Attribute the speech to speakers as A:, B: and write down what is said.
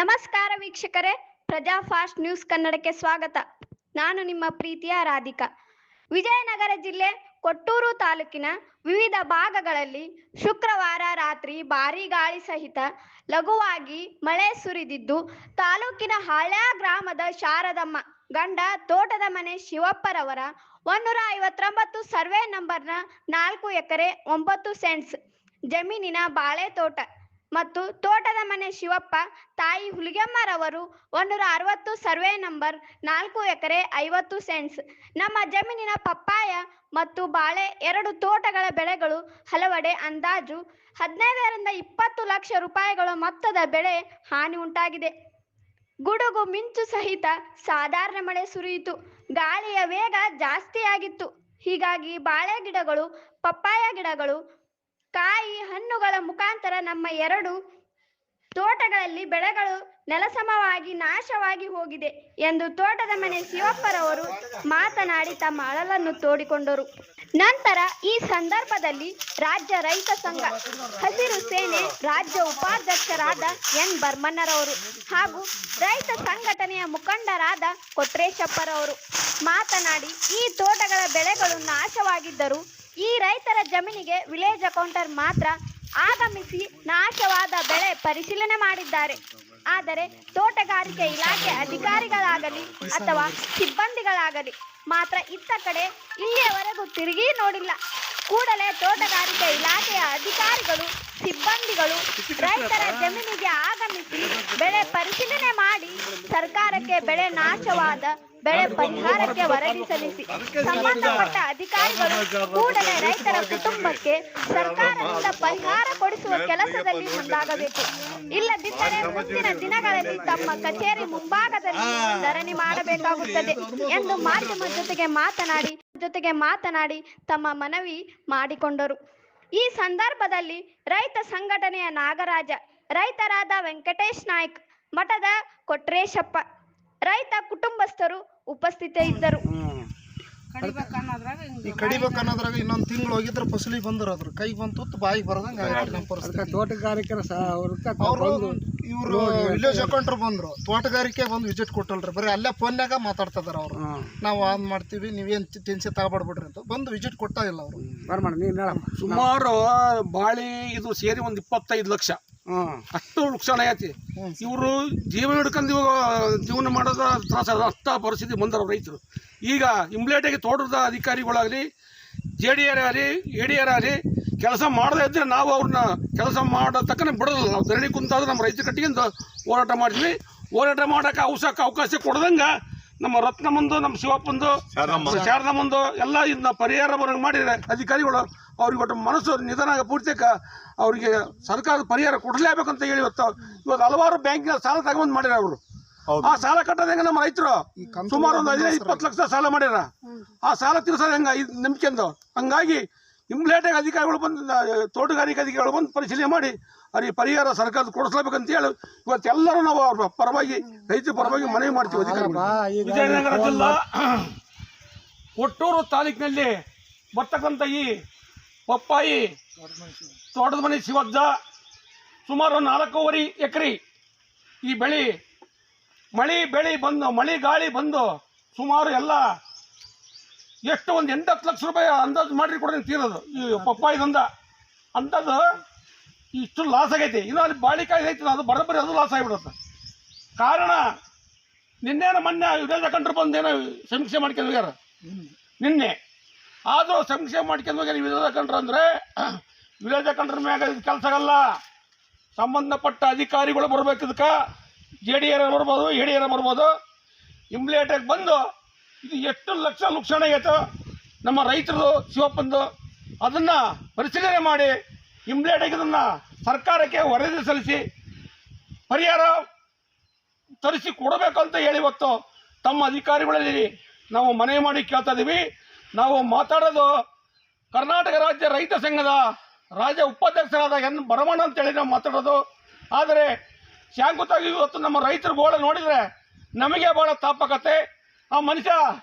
A: ವೀಕ್ಷಕರೇ, ಪ್ರಜಾ fast news ಕನ್ನಡಕ್ಕೆ ಸ್ವಾಗತ. ನಾನು ನಿಮ್ಮ ಪ್ರೀತಿಯ ರಾಧಿಕಾ. ವಿಜಯನಗರ ಜಿಲ್ಲೆ ಕೊಟ್ಟೂರು ತಾಲೂಕಿನ ವಿವಿಧ ಭಾಗಗಳಲ್ಲಿ ಶುಕ್ರವಾರ ರಾತ್ರಿ ಭಾರೀ ಗಾಳಿ ಸಹಿತ ಲಘುವಾಗಿ ಮಳೆ ಸುರಿದಿದ್ದು, ತಾಲೂಕಿನ ಹಳ್ಯ ಗ್ರಾಮದ ಶಾರದಮ್ಮ ಗಂಡ ತೋಟದ ಮನೆ ಶಿವಪ್ಪರವರ ಒಂದೂರ ಐವತ್ತೊಂಬತ್ತು ಸರ್ವೆ ನಂಬರ್ನ ನಾಲ್ಕು ಎಕರೆ ಒಂಬತ್ತು ಸೆಂಟ್ಸ್ ಜಮೀನಿನ ಬಾಳೆ ತೋಟ ಮತ್ತು ತೋಟದ ಮನೆ ಶಿವಪ್ಪ, ತಾಯಿ ಹುಲಿಗೆಮ್ಮರವರು ಒಂದೂರ ಅರವತ್ತು ಸರ್ವೆ ನಂಬರ್ ನಾಲ್ಕು ಎಕರೆ ಐವತ್ತು ಸೆಂಟ್ಸ್. ನಮ್ಮ ಜಮೀನಿನ ಪಪ್ಪಾಯ ಮತ್ತು ಬಾಳೆ ಎರಡು ತೋಟಗಳ ಬೆಳೆಗಳು ಹಲವೆಡೆ ಅಂದಾಜು ಹದಿನೈದರಿಂದ ಇಪ್ಪತ್ತು ಲಕ್ಷ ರೂಪಾಯಿಗಳ ಮೊತ್ತದ ಬೆಳೆ ಹಾನಿ ಉಂಟಾಗಿದೆ. ಗುಡುಗು ಮಿಂಚು ಸಹಿತ ಸಾಧಾರಣ ಮಳೆ ಸುರಿಯಿತು. ಗಾಳಿಯ ವೇಗ ಜಾಸ್ತಿಯಾಗಿತ್ತು. ಹೀಗಾಗಿ ಬಾಳೆ ಗಿಡಗಳು, ಪಪ್ಪಾಯ ಗಿಡಗಳು ಕಾಯಿ ಹಣ್ಣುಗಳ ಮುಖಾಂತರ ನಮ್ಮ ಎರಡು ತೋಟಗಳಲ್ಲಿ ಬೆಳೆಗಳು ನೆಲಸಮವಾಗಿ ನಾಶವಾಗಿ ಹೋಗಿದೆ ಎಂದು ತೋಟದ ಮನೆ ಶಿವಪ್ಪರವರು ಮಾತನಾಡಿ ತಮ್ಮ ಅಳಲನ್ನು ತೋಡಿಕೊಂಡರು. ನಂತರ ಈ ಸಂದರ್ಭದಲ್ಲಿ ರಾಜ್ಯ ರೈತ ಸಂಘ ಹಸಿರು ಸೇನೆ ರಾಜ್ಯ ಉಪಾಧ್ಯಕ್ಷರಾದ ಎನ್ ಬರ್ಮನ್ನರವರು ಹಾಗೂ ರೈತ ಸಂಘಟನೆಯ ಮುಖಂಡರಾದ ಕೊಟ್ರೇಶಪ್ಪರವರು ಮಾತನಾಡಿ ಈ ತೋಟಗಳ ಬೆಳೆಗಳು ನಾಶವಾಗಿದ್ದರೂ ಈ ರೈತರ ಜಮೀನಿಗೆ ವಿಲೇಜ್ ಅಕೌಂಟರ್ ಮಾತ್ರ ಆಗಮಿಸಿ ನಾಶವಾದ ಬೆಳೆ ಪರಿಶೀಲನೆ ಮಾಡಿದ್ದಾರೆ. ಆದರೆ ತೋಟಗಾರಿಕೆ ಇಲಾಖೆ ಅಧಿಕಾರಿಗಳಾಗಲಿ ಅಥವಾ ಸಿಬ್ಬಂದಿಗಳಾಗಲಿ ಮಾತ್ರ ಇತ್ತ ಕಡೆ ಇಲ್ಲಿಯವರೆಗೂ ತಿರುಗಿ ನೋಡಿಲ್ಲ. ಕೂಡಲೇ ತೋಟಗಾರಿಕೆ ಇಲಾಖೆಯ ಅಧಿಕಾರಿಗಳು, ಸಿಬ್ಬಂದಿಗಳು ರೈತರ ಜಮೀನಿಗೆ ಆಗಮಿಸಿ ಬೆಳೆ ಪರಿಶೀಲನೆ ಮಾಡಿ ಸರ್ಕಾರಕ್ಕೆ ಬೆಳೆ ನಾಶವಾದ, ಬೆಳೆ ಪರಿಹಾರಕ್ಕೆ ವರದಿ ಸಲ್ಲಿಸಿ, ಸಂಬಂಧಪಟ್ಟ ಅಧಿಕಾರಿಗಳು ಕೂಡಲೇ ರೈತರ ಕುಟುಂಬಕ್ಕೆ ಸರ್ಕಾರದಿಂದ ಪರಿಹಾರ ಕೊಡಿಸುವ ಕೆಲಸದಲ್ಲಿ ಮುಂದಾಗಬೇಕು. ಇಲ್ಲದಿದ್ದರೆ ಮುಂದಿನ ದಿನಗಳಲ್ಲಿ ತಮ್ಮ ಕಚೇರಿ ಮುಂಭಾಗದಲ್ಲಿ ಧರಣಿ ಮಾಡಬೇಕಾಗುತ್ತದೆ ಎಂದು ಮಾಧ್ಯಮ ಜೊತೆಗೆ ಮಾತನಾಡಿ ಜೊತೆಗೆ ಮಾತನಾಡಿ ತಮ್ಮ ಮನವಿ ಮಾಡಿಕೊಂಡರು. ಈ ಸಂದರ್ಭದಲ್ಲಿ ರೈತ ಸಂಘಟನೆಯ ನಾಗರಾಜ, ರೈತರಾದ ವೆಂಕಟೇಶ್ ನಾಯ್ಕ್ ಮಠದ ಕೊಟ್ರೇಶಪ್ಪ. ರೈತ ಕುಟುಂಬಸ್ಥರು ಉಪಸ್ಥಿತರಿದ್ದರು.
B: ಈ ಕಡಿಬೇಕು ಅನ್ನೋದ್ರಾಗ ಇನ್ನೊಂದು ತಿಂಗಳು ಹೋಗಿದ್ರೆ ಫಸಲಿ ಬಂದ್ರು ಅದ್ರ ಕೈ ಬಂತು ಬಾಯಿ ಬಾಯಿಗೆ ಬರದಂಗ
C: ತೋಟಗಾರಿಕೆ
B: ಅವರು ಇವರು ವಿಲೇಜ್ ಅಕೌಂಟ್ರ್ ಬಂದ್ರು. ತೋಟಗಾರಿಕೆ ಬಂದು ವಿಸಿಟ್ ಕೊಟ್ಟಲ್ರಿ. ಬರೀ ಅಲ್ಲೇ ಫೋನ್ಯಾಗ ಮಾತಾಡ್ತಿದಾರ ಅವ್ರು. ನಾವು ಆನ್ ಮಾಡ್ತೀವಿ ನೀವೇನ್ ಟೆನ್ಷನ್ ತಗೊಬಾಡ್ಬಿಡ್ರಿ ಅಂತ. ಬಂದು ವಿಸಿಟ್ ಕೊಟ್ಟಾಗಿಲ್ಲ ಇಲ್ಲ ಅವರು.
D: ಸುಮಾರು ಬಾಳಿ ಇದು ಸೇರಿ ಒಂದು ಇಪ್ಪತ್ತೈದು ಲಕ್ಷ. ಅಷ್ಟು ನುಕ್ಸಾನ ಐತಿ ಇವರು ಜೀವನ ಹಿಡ್ಕೊಂಡು ಇವಾಗ ಜೀವನ ಮಾಡೋದ ತ್ರಾಸ ಅಷ್ಟ ಪರಿಸ್ಥಿತಿ ಬಂದರು ರೈತರು. ಈಗ ಇಂಬ್ಲೇಟಾಗಿ ತೋಟದ ಅಧಿಕಾರಿಗಳಾಗಲಿ ಜೆ ಡಿ ಆರ್ ಆಗಲಿ ಎ ಡಿ ಆರ್ ಆಗಲಿ ಕೆಲಸ ಮಾಡದೇ ಇದ್ದರೆ ನಾವು ಅವ್ರನ್ನ ಕೆಲಸ ಮಾಡೋ ತಕ್ಕನೆ ಬಿಡೋದಿಲ್ಲ. ನಾವು ಧರಣಿ ಕುಂತಾದ್ರೆ ನಮ್ಮ ರೈತ ಕಟ್ಟಿಗೆಂದು ಹೋರಾಟ ಮಾಡ್ತೀವಿ ಹೋರಾಟ ಮಾಡೋಕೆ ಅವಕಾಶ ಅವಕಾಶ ಕೊಡ್ದಂಗೆ ನಮ್ಮ ರತ್ನಮ್ಮಂದು ನಮ್ಮ ಶಿವಪ್ಪಂದು ಶಾರದಮ್ಮಂದು ಎಲ್ಲ ಇದನ್ನ ಪರಿಹಾರ ಬರೋಂಗೆ ಮಾಡಿದರೆ ಅಧಿಕಾರಿಗಳು. ಅವ್ರಿಗೆ ಒಟ್ಟು ಮನಸ್ಸು ನಿಧಾನ ಪೂರ್ತಿಕ ಅವರಿಗೆ ಸರ್ಕಾರದ ಪರಿಹಾರ ಕೊಡಲೇಬೇಕಂತ ಹೇಳಿ ಇವತ್ತು ಇವತ್ತು ಹಲವಾರು ಬ್ಯಾಂಕಿನ ಸಾಲ ತಗೊಂಡು ಮಾಡ್ಯಾರ ಅವರು. ಆ ಸಾಲ ಕಟ್ಟೋದು ಹೆಂಗ ನಮ್ಮ ರೈತರು ಸುಮಾರು ಒಂದು ಹದಿನೈದು ಇಪ್ಪತ್ತು ಲಕ್ಷ ಸಾಲ ಮಾಡ್ಯಾರ. ಆ ಸಾಲ ತೀರ್ಸೋದು ಹೆಂಗ? ಇದು ನಂಬಿಕೆಂದು ಹಂಗಾಗಿ ಇಮ್ಲೇಟಾಗಿ ಅಧಿಕಾರಿಗಳು ಬಂದು ತೋಟಗಾರಿಕೆ ಅಧಿಕಾರಿಗಳು ಬಂದು ಪರಿಶೀಲನೆ ಮಾಡಿ ಅವ್ರಿಗೆ ಪರಿಹಾರ ಸರ್ಕಾರದ ಕೊಡಿಸ್ಲೇಬೇಕಂತ ಹೇಳಿ ಇವತ್ತೆಲ್ಲರೂ ನಾವು ಅವ್ರ ಪರವಾಗಿ ರೈತರ ಪರವಾಗಿ ಮನವಿ ಮಾಡ್ತೀವಿ ಅಧಿಕಾರಿಗಳು ವಿಜಯನಗರ ಜಿಲ್ಲಾ ಕೊಟ್ಟೂರು ತಾಲೂಕಿನಲ್ಲಿ ಬರ್ತಕ್ಕಂಥ ಈ ಪಪ್ಪಾಯಿ ತೋಟದ ಮನೆ ಶಿವಜ್ಜ ಸುಮಾರು ನಾಲ್ಕೂವರೆ ಎಕರೆ ಈ ಬೆಳೆ ಮಳೆ ಬೆಳೆ ಬಂದು ಮಳೆ ಗಾಳಿ ಬಂದು ಸುಮಾರು ಎಲ್ಲ ಎಷ್ಟು ಒಂದು ಎಂಟತ್ತು ಲಕ್ಷ ರೂಪಾಯಿ ಅಂದಾಜು ಮಾಡ್ರಿ ಕೊಡ್ತೀನಿ ತೀರೋದು ಈ ಪಪ್ಪಾಯಿದಂದ. ಅಂಥದ್ದು ಇಷ್ಟು ಲಾಸ್ ಆಗೈತಿ. ಇನ್ನು ಅಲ್ಲಿ ಬಾಳಿಕಾಯಿ ಐತಿ ಅದು ಬರೋಬ್ಬರಿ ಅದು ಲಾಸ್ ಆಗಿಬಿಡುತ್ತೆ. ಕಾರಣ ನಿನ್ನೆ ಮೊನ್ನೆ ವಿರೋಧ ಕಂಡ್ರು ಬಂದೇನೋ ಸಮೀಕ್ಷೆ ಮಾಡ್ಕೊಂಡು ಹೋಗ್ಯಾರ. ನಿನ್ನೆ ಆದರೂ ಸಂಶಯ ಮಾಡ್ಕೊಂಡು ಹೋಗಿ ವಿರೋಧ ಕಂಡ್ರ ಅಂದರೆ, ವಿರೋಧ ಕಂಡ್ರ ಮ್ಯಾಗ ಇದು ಕೆಲಸ ಆಗಲ್ಲ. ಸಂಬಂಧಪಟ್ಟ ಅಧಿಕಾರಿಗಳು ಬರ್ಬೇಕು ಇದಕ್ಕೆ. ಜೆ ಡಿ ಆರ್ ಬರ್ಬೋದು ಎ ಡಿ ಆರ್ ಬರ್ಬೋದು. ಇಂಪ್ಲೇಟಾಗಿ ಬಂದು ಇದು ಎಷ್ಟು ಲಕ್ಷ ನುಕ್ಸಾನ ಆಗೈತೋ, ನಮ್ಮ ರೈತರದು, ಶಿವಪ್ಪಂದು, ಅದನ್ನು ಪರಿಶೀಲನೆ ಮಾಡಿ ಇಮ್ಲೇಟಾಗಿ ಇದನ್ನು ಸರ್ಕಾರಕ್ಕೆ ವರದಿ ಸಲ್ಲಿಸಿ, ಪರಿಹಾರ ತರಿಸಿ ಕೊಡಬೇಕು ಅಂತ ಹೇಳಿ ಇವತ್ತು ತಮ್ಮ ಅಧಿಕಾರಿಗಳಲ್ಲಿ ನಾವು ಮನವಿ ಮಾಡಿ ಕೇಳ್ತಾ ಇದ್ದೀವಿ ನಾವು ಮಾತಾಡೋದು ಕರ್ನಾಟಕ ರಾಜ್ಯ ರೈತ ಸಂಘದ ರಾಜ್ಯ ಉಪಾಧ್ಯಕ್ಷರಾದ ಎನ್ ಭರಮಣ್ಣ ಅಂತೇಳಿ ನಾವು ಮಾತಾಡೋದು. ಆದರೆ ಶಾಂಕುತಾಗಿ ಇವತ್ತು ನಮ್ಮ ರೈತರ ಗೋಳ ನೋಡಿದರೆ ನಮಗೆ ಭಾಳ ತಾಪಕತೆ. ಆ ಮನುಷ್ಯ